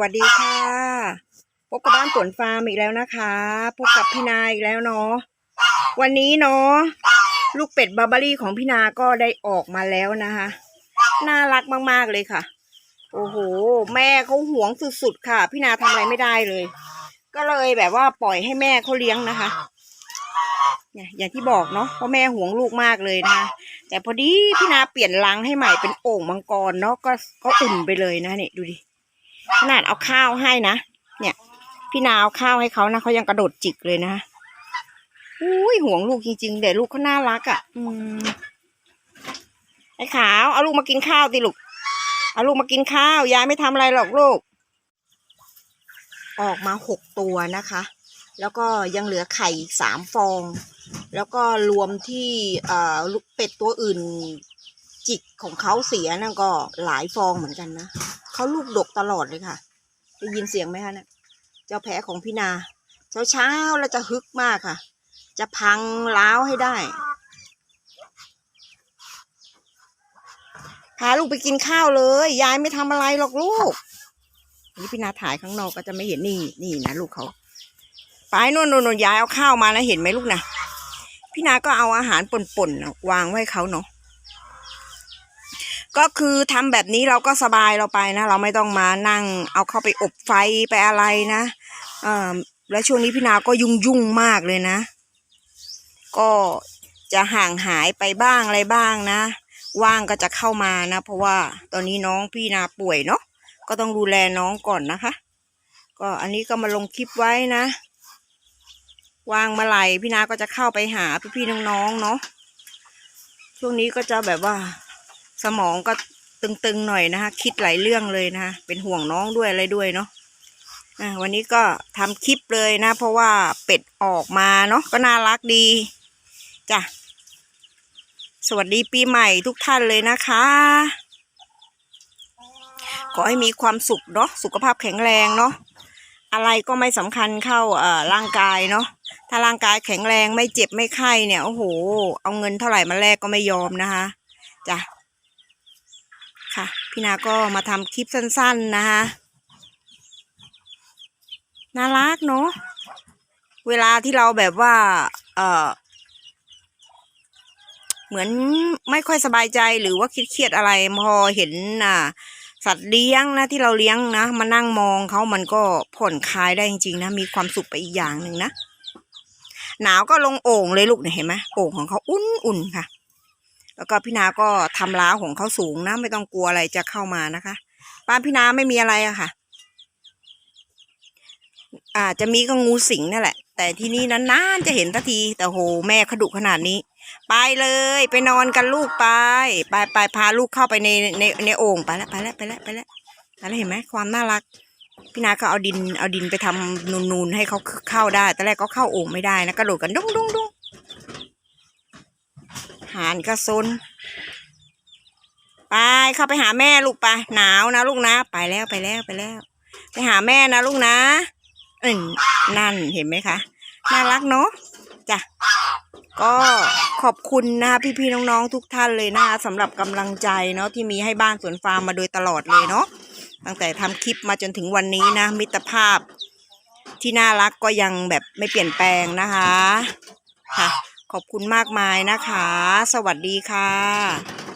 วัสดีค่ะ พบกับบ้านสวนฟาร์มอีกแล้วนะคะ พบกับพี่นาอีกแล้วเนาะ วันนี้เนาะลูกเป็ดบาร์บารี่ของพี่นาก็ได้ออกมาแล้วนะคะ น่ารักมากๆเลยค่ะ โอ้โห แม่เขาหวงสุดๆค่ะ พี่นาทำอะไรไม่ได้เลย ก็เลยแบบว่าปล่อยให้แม่เขาเลี้ยงนะคะเนี่ยอย่างที่บอกเนาะเพราะแม่ห่วงลูกมากเลยนะคะแต่พอดีพี่นาเปลี่ยนรังให้ใหม่เป็นโอ่งมังกรเนาะก็ก็อุ่นไปเลยนะเนี่ยดูดิ ขนาดเอาข้าวให้นะ เนี่ย พี่นาเอาข้าวให้เขานะเขายังกระโดดจิกเลยนะอุ้ยห่วงลูกจริงๆแต่ลูกเขาน่ารักอะ่ะ อืมไอ้ขาว เอาลูกมากินข้าวติลูก เอาลูกมากินข้าวยายไม่ทำอะไรหรอกลูก ออกมาหกตัวนะคะ แล้วก็ยังเหลือไข่อีกสามฟอง แล้วก็รวมที่เอ่อลูกเป็ดตัวอื่น จิกของเขาเสียนั่นก็หลายฟองเหมือนกันนะ เขาลูกดกตลอดเลยค่ะ ได้ยินเสียงไหมคะเนะี่ย เจ้าแพ้ของพี่นา เช้าเช้าแล้วจะฮึกมากค่ะ จะพังล้าวให้ได้ พาลูกไปกินข้าวเลย ยายไม่ทำอะไรหรอกลูก นี่พี่นาถ่ายข้างนอกก็จะไม่เห็นนี่นี่นะลูกเขาไปนู่นโน่นยายเอาข้าวมานะเห็นไหมลูกนะพี่นาก็เอาอาหารป่นๆวางไว้เขาเนาะ ก็คือทำแบบนี้เราก็สบายเราไปนะ เราไม่ต้องมานั่ง เอาเข้าไปอบไฟไปอะไรนะเออแล้วช่วงนี้พี่นาก็ยุ่งยุ่งมากเลยนะ ก็จะห่างหายไปบ้างอะไรบ้างนะ ว่างก็จะเข้ามานะ เพราะว่าตอนนี้น้องพี่นาป่วยเนาะก็ต้องดูแลน้องก่อนนะคะ ก็อันนี้ก็มาลงคลิปไว้นะ ว่างเมาไหร่พี่นาก็จะเข้าไปหาพี่ๆน้องๆเนาะช่วงนี้ก็จะแบบว่า สมองก็ตึงๆหน่อยนะคะ คิดหลายเรื่องเลยนะคะ เป็นห่วงน้องด้วยอะไรด้วยเนาะวันนี้ก็ทำคลิปเลยนะ เพราะว่าเป็ดออกมาเนาะก็น่ารักดีจ้ะสวัสดีปีใหม่ทุกท่านเลยนะคะ ขอให้มีความสุขเนาะสุขภาพแข็งแรงเนาะอะไรก็ไม่สำคัญเข้าเอ่อร่างกายเนาะถ้าร่างกายแข็งแรงไม่เจ็บไม่ไข้เนี่ยโอ้โห เอาเงินเท่าไหร่มาแลกก็ไม่ยอมนะคะจ้ะ ค่ะ พี่นาก็มาทำคลิปสั้น ๆนะคะ น่ารักเนาะ เวลาที่เราแบบว่า เออเหมือนไม่ค่อยสบายใจหรือว่าคิดเครียดอะไรพอเห็นอ่าสัตว์เลี้ยงนะที่เราเลี้ยงนะ มานั่งมองเขามันก็ผ่อนคลายได้จริงๆนะมีความสุขไปอีกอย่างหนึ่งนะหนาวก็ลงโอ่งเลยลูกเนี่ยเห็นไหมโอ่งของเขาอุ่นๆค่ะ แล้วก็พี่นาก็ทำล้าของเขาสูงนะ ไม่ต้องกลัวอะไรจะเข้ามานะคะบ้านพี่นาไม่มีอะไรอะค่ะ อาจจะมีก็งูสิงนั่นแหละ แต่ที่นี่นานๆจะเห็นสักทีแต่โหแม่ขดุขนาดนี้ ไปเลยไปนอนกันลูกไป ไปไปพาลูกเข้าไปในในในโอ่งไปแล้วไปแล้วไปแล้วไปแล้วไปแล้วเห็นไหมความน่ารักพี่นาก็เอาดินเอาดินไปทำนูนๆให้เขาเข้าได้แต่แรกก็เข้าโอ่งไม่ได้นะกระโดดกันดุ้งดุ้งดุ้งานกระซนไปเข้าไปหาแม่ลูกไปหนาวนะลูกนะ ไปแล้วไปแล้วไปแล้ว ไปหาแม่นะลูกนะอืมนั่นเห็นไหมคะน่ารักเนาะจ้ะก็ขอบคุณนะคะพี่ๆน้องๆทุกท่านเลยนะคะสำหรับกำลังใจเนาะที่มีให้บ้านสวนฟาร์มมาโดยตลอดเลยเนาะตั้งแต่ทำคลิปมาจนถึงวันนี้นะ มิตรภาพที่น่ารักก็ยังแบบไม่เปลี่ยนแปลงนะคะค่ะ ขอบคุณมากมายนะคะ สวัสดีค่ะ